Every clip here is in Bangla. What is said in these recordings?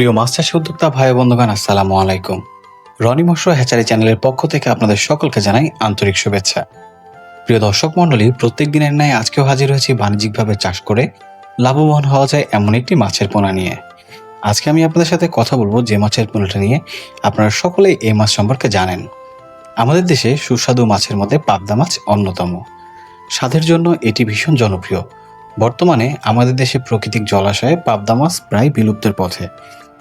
প্রিয় মাছ চাষী উদ্যোক্তা ভাই ও বন্ধুগণ, আসসালামু আলাইকুম। রনি মশর হ্যাচারি চ্যানেলের পক্ষ থেকে আপনাদের সকলকে জানাই আন্তরিক শুভেচ্ছা। প্রিয় দর্শক মণ্ডলী, প্রত্যেক দিনের ন্যায় আজকেও হাজির হয়েছি বাণিজ্যিকভাবে চাষ করে। লাভবান হওয়া যায় এমন একটি মাছের পোনা নিয়ে। আজকে আমি আপনাদের সাথে কথা বলব যে মাছের পোনাটা নিয়ে। আপনারা সকলেই এই মাছ সম্পর্কে জানেন। আমাদের দেশে সুস্বাদু মাছের মধ্যে পাবদা মাছ অন্যতম। স্বাদের জন্য এটি ভীষণ জনপ্রিয়। বর্তমানে আমাদের দেশে প্রাকৃতিক জলাশয়ে পাবদা মাছ প্রায় বিলুপ্তের পথে।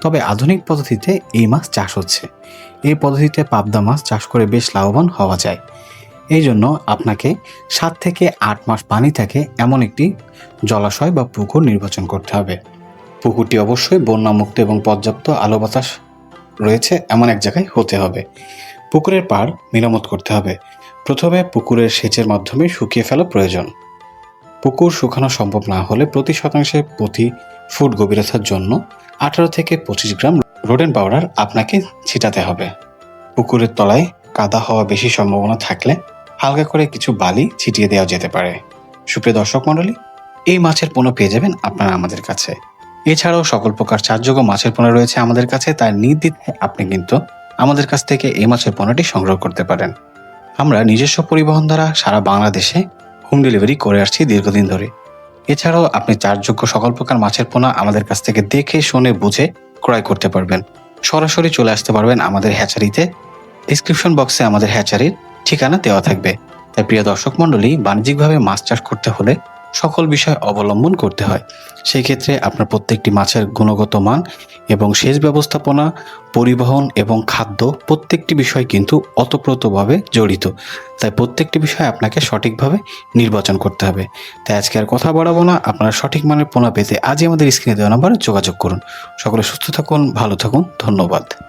তবে আধুনিক পদ্ধতিতে এই মাছ চাষ হচ্ছে। এই পদ্ধতিতে পাবদা মাছ চাষ করে বেশ লাভবান হওয়া যায়। এই জন্য আপনাকে সাত থেকে আট মাস পানি থাকে এমন একটি জলাশয় বা পুকুর নির্বাচন করতে হবে। পুকুরটি অবশ্যই বন্যামুক্ত এবং পর্যাপ্ত আলো বাতাস রয়েছে এমন এক জায়গায় হতে হবে। পুকুরের পাড় মেরামত করতে হবে। প্রথমে পুকুরের সেচের মাধ্যমে শুকিয়ে ফেলা প্রয়োজন। পুকুর শুকানো সম্ভব না হলে প্রতি শতাংশে প্রতি ফুট গভীরতার জন্য আঠারো থেকে পঁচিশ গ্রাম রোডেন পাউডার আপনাকে ছিটাতে হবে। পুকুরের তলায় কাদা হওয়া বেশি সম্ভাবনা থাকলে হালকা করে কিছু বালি ছিটিয়ে দেওয়া যেতে পারে। সুপ্রিয় দর্শক মণ্ডলী, এই মাছের পণ্য পেয়ে যাবেন আপনারা আমাদের কাছে। এছাড়াও সকল প্রকার চারযোগ্য মাছের পণ্য রয়েছে আমাদের কাছে তার নির্দ্বিধায় আপনি কিন্তু আমাদের কাছ থেকে এই মাছের পণ্যটি সংগ্রহ করতে পারেন। আমরা নিজস্ব পরিবহন দ্বারা সারা বাংলাদেশে হোম ডেলিভারি করে আসছি দীর্ঘদিন ধরে। এছাড়াও আপনি চারযোগ্য সকল প্রকার মাছের পোনা আমাদের কাছ থেকে দেখে, শুনে, বুঝে ক্রয় করতে পারবেন। সরাসরি চলে আসতে পারবেন আমাদের হ্যাচারিতে। ডিসক্রিপশন বক্সে আমাদের হ্যাচারির ঠিকানা দেওয়া থাকবে। তাই প্রিয় দর্শক মণ্ডলী, বাণিজ্যিকভাবে মাছ চাষ করতে হলে সকল বিষয় অবলম্বন করতে হয়। সেই ক্ষেত্রে আপনার প্রত্যেকটি মাছের গুণগত মান এবং সেচ ব্যবস্থাপনা, পরিবহন এবং খাদ্য প্রত্যেকটি বিষয় কিন্তু অতপ্রতভাবে জড়িত। তাই প্রত্যেকটি বিষয় আপনাকে সঠিকভাবে নির্বাচন করতে হবে। তাই আজকে আর কথা বাড়াবো না। আপনারা সঠিক মানের পোনা পেতে আজই আমাদের স্ক্রিনে দেওয়া নাম্বারে যোগাযোগ করুন। সকলে সুস্থ থাকুন, ভালো থাকুন। ধন্যবাদ।